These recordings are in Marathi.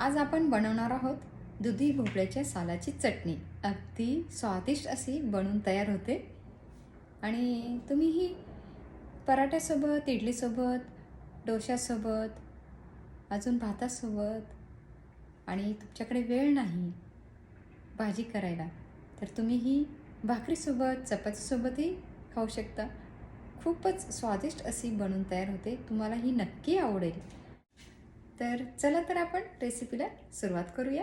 आज आपण बनवणार आहोत दुधी भोपळ्याच्या सालाची चटणी. अगदी स्वादिष्ट अशी बनवून तयार होते. आणि तुम्ही ही पराठ्यासोबत इडलीसोबत डोशासोबत अजून भातासोबत आणि तुमच्याकडे वेळ नाही भाजी करायला तर तुम्ही ही भाकरीसोबत चपातीसोबतही खाऊ शकता. खूपच स्वादिष्ट अशी बनवून तयार होते. तुम्हाला ही नक्की आवडेल. तर चला तर आपण रेसिपीला सुरुवात करूया.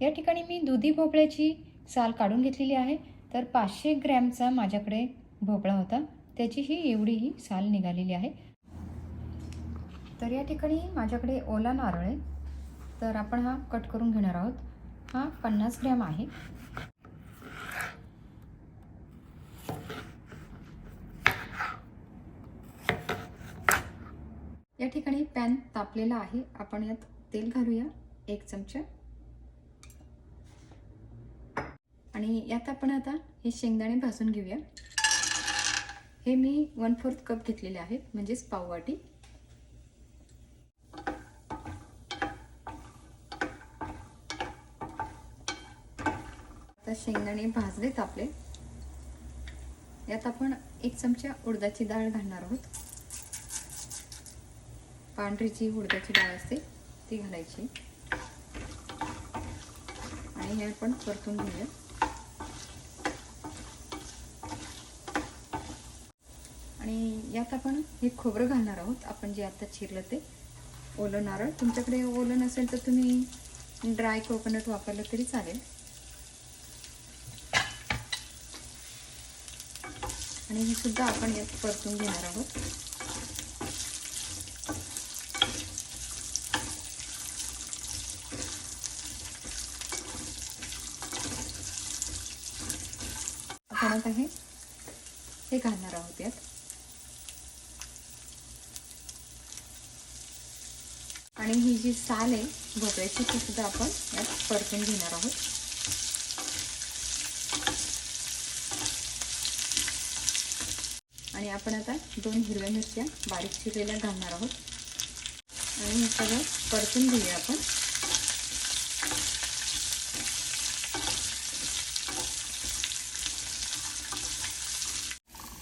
या ठिकाणी मी दुधी भोपळ्याची साल काढून घेतलेली आहे. तर पाचशे ग्रॅमचा माझ्याकडे भोपळा होता. त्याची ही एवढी ही साल निघालेली आहे. तर या ठिकाणी माझ्याकडे ओला नारळ आहे. तर आपण हा कट करून घेणार आहोत. हा पन्नास ग्रॅम आहे. या ठिकाणी पॅन तापलेला आहे. आपण यात तेल घालूया. एक चमचा. आणि यात आपण आता हे शेंगदाणे भाजून घेऊया. हे मी वन फोर्थ कप घेतलेले आहेत म्हणजेच पाववाटी आता शेंगदाणे भाजलेत आपले. यात आपण एक चमचा उडदाची डाळ घालणार आहोत. पांढरी जी उडदाची डाळ असते ती घालायची. आणि हे आपण परतून घेऊया. आणि यात आपण हे खोबरं घालणार आहोत. आपण जे आता चिरलं ते ओलं नारळ. तुमच्याकडे ओलं नसेल तर तुम्ही ड्राय कोकोनट वापरलं तरी चालेल. आणि हे सुद्धा आपण यात परतून घेणार आहोत. आपण आहे. हे हे घालणार आहोत यात. आणि ही जी साल आहे भोपळ्याची ती सुद्धा आपण यात परतून घेणार आहोत. आणि आपण आता दोन हिरव्या मिरच्या बारीक चिरलेल्या घालणार आहोत. आणि हे सगळं परतून घेऊया आपण.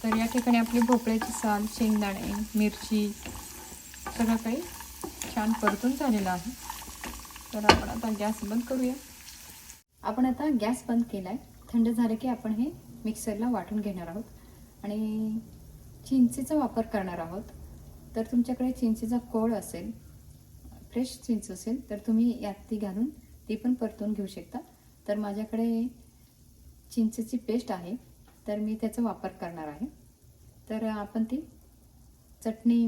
तर या ठिकाणी आपली भोपळ्याची साल शेंगदाणे मिरची सगळं काही छान परतून झालेलं आहे. तर आपण आता गॅस बंद करूया. आपण आता गॅस बंद केला आहे थंड झालं की आपण हे मिक्सरला वाटून घेणार आहोत. आणि चिंचेचा वापर करणार आहोत. तर तुमच्याकडे चिंचेचा कोळ असेल फ्रेश चिंच असेल तर तुम्ही यात ती घालून ती पण परतून घेऊ शकता. तर माझ्याकडे चिंचेची पेस्ट आहे. तर मी त्याचा वापर करणार आहे. तर आपण ती चटणी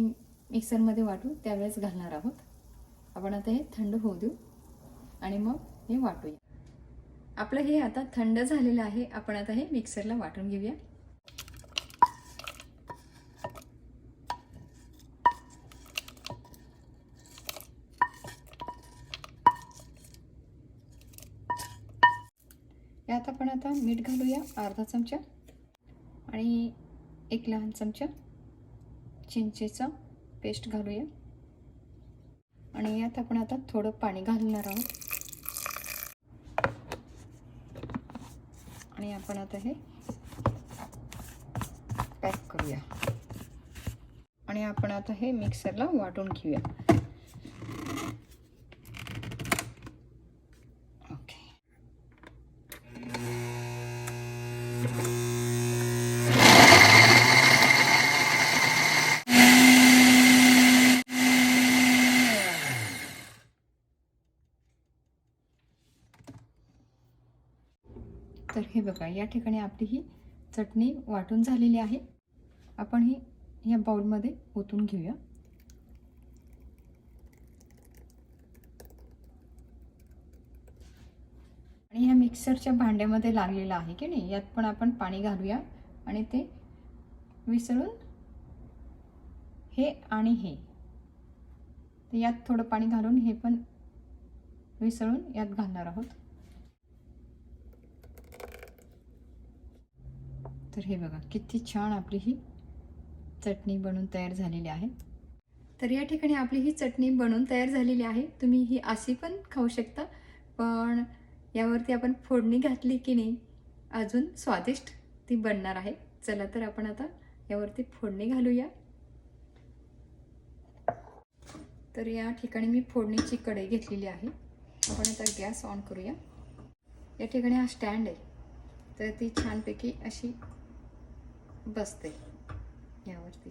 मिक्सरमध्ये वाटू त्यावेळेस घालणार आहोत. आपण आता हे थंड होऊ देऊ आणि मग हे वाटूया. आपलं हे आता थंड झालेलं आहे. आपण आता हे मिक्सरला वाटून घेऊया. यात आपण आता मीठ घालूया. अर्धा चमचा. आणि एक लहान चमचा चिंचेचं पेस्ट घालूया. आणि यात आपण आता थोडं पाणी घालणार आहोत. आणि आपण आता हे पॅक करूया. आणि आपण आता हे मिक्सरला वाटून घेऊया. तर हे बघा या ठिकाणी आपली ही चटणी वाटून झालेली आहे. आपण ही या बाउलमध्ये ओतून घेऊया. आणि ह्या मिक्सरच्या भांड्यामध्ये लागलेलं आहे की नाही यात पण आपण पाणी घालूया आणि ते विसळून हे आणि हे. तर यात थोडं पाणी घालून हे पण विसळून यात घालणार आहोत. तर हे बघा किती छान आपली ही चटणी बनून तयार झालेली आहे. तर या ठिकाणी आपली ही चटणी बनून तयार झालेली आहे. तुम्ही ही अशी पण खाऊ शकता पण यावरती आपण फोडणी घातली की नाही अजून स्वादिष्ट ती बनणार आहे. चला तर आपण आता यावरती फोडणी घालूया. तर या ठिकाणी मी फोडणीची कढई घेतलेली आहे. आपण आता गॅस ऑन करूया. या ठिकाणी हा स्टँड आहे. तर ती छानपैकी अशी बसते. यावरती.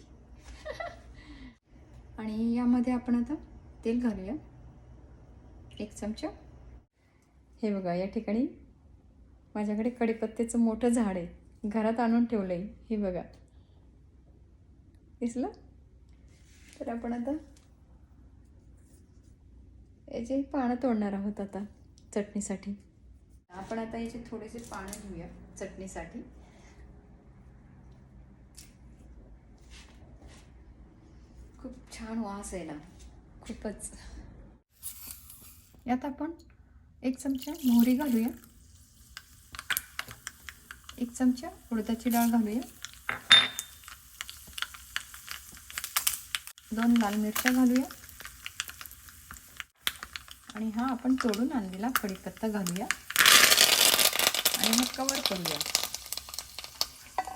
आणि यामध्ये आपण आता तेल घालूया. एक चमचा. हे बघा या ठिकाणी माझ्याकडे कडीपत्त्याचं मोठं झाड आहे. घरात आणून ठेवलं आहे हे बघा. दिसलं? तर आपण आता याचे पानं तोडणार आहोत आता चटणीसाठी. आपण आता याचे थोडेसे पानं घेऊया चटणीसाठी. खूप छान वास यायला. खूपच. यात आपण एक चमचा मोहरी घालूया. एक चमचा उडदाची डाळ घालूया. दोन लाल मिरच्या घालूया. आणि हा आपण तोडून आणलेला कढीपत्ता घालूया. आणि मग कवर करूया.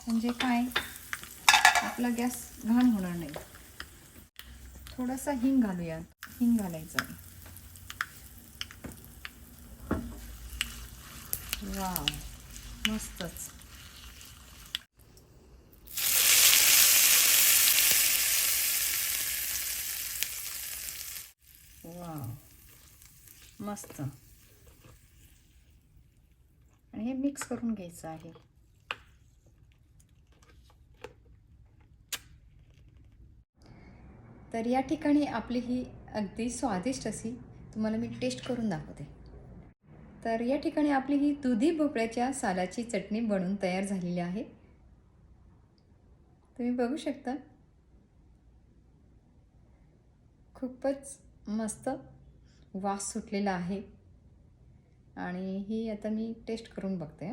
म्हणजे काय? आपला गॅस घाण होणार नाही. थोडासा हिंग घालूया. हिंग घालायचं. वाव मस्तच. वाव मस्त. आणि हे मिक्स करून घ्यायचं आहे. तर या ठिकाणी आपली ही अगदी स्वादिष्ट अशी तुम्हाला मी टेस्ट करून दाखवते. तर या ठिकाणी आपली ही दुधी भोपळ्याच्या सालाची चटणी बनून तयार झालेली आहे. तुम्ही बघू शकता. खूपच मस्त वास सुटलेला आहे. आणि ही आता मी टेस्ट करून बघते.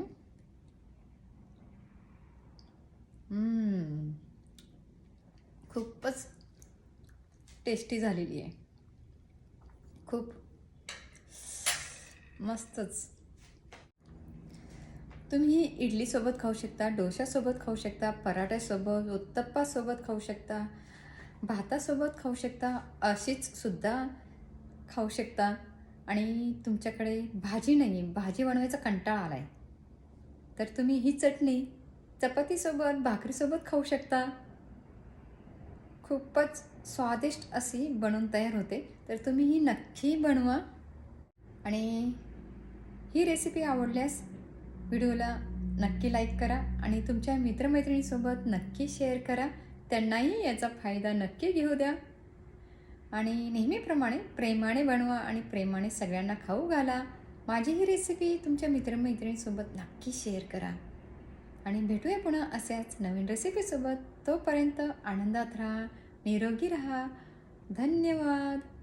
खूपच टेस्टी झालेली आहे. खूप मस्तच. तुम्ही इडलीसोबत खाऊ शकता डोशासोबत खाऊ शकता पराठ्यासोबत उत्तप्पासोबत खाऊ शकता भातासोबत खाऊ शकता अशीच सुद्धा खाऊ शकता. आणि तुमच्याकडे भाजी नाही आहे भाजी बनवायचा कंटाळा आला आहे तर तुम्ही ही चटणी चपातीसोबत भाकरीसोबत खाऊ शकता. खूपच स्वादिष्ट अशी बनवून तयार होते. तर तुम्ही ही नक्की बनवा. आणि ही रेसिपी आवडल्यास व्हिडिओला नक्की लाईक करा आणि तुमच्या मित्रमैत्रिणीसोबत नक्की शेअर करा. त्यांनाही याचा फायदा नक्की घेऊ द्या. आणि नेहमीप्रमाणे प्रेमाने बनवा आणि प्रेमाने सगळ्यांना खाऊ घाला. माझी ही रेसिपी तुमच्या मित्रमैत्रिणीसोबत नक्की शेअर करा. आणि भेटूया पुन्हा अशाच नवीन रेसिपीसोबत तोपर्यंत आनंदात राहा. निरोगी रहा. धन्यवाद.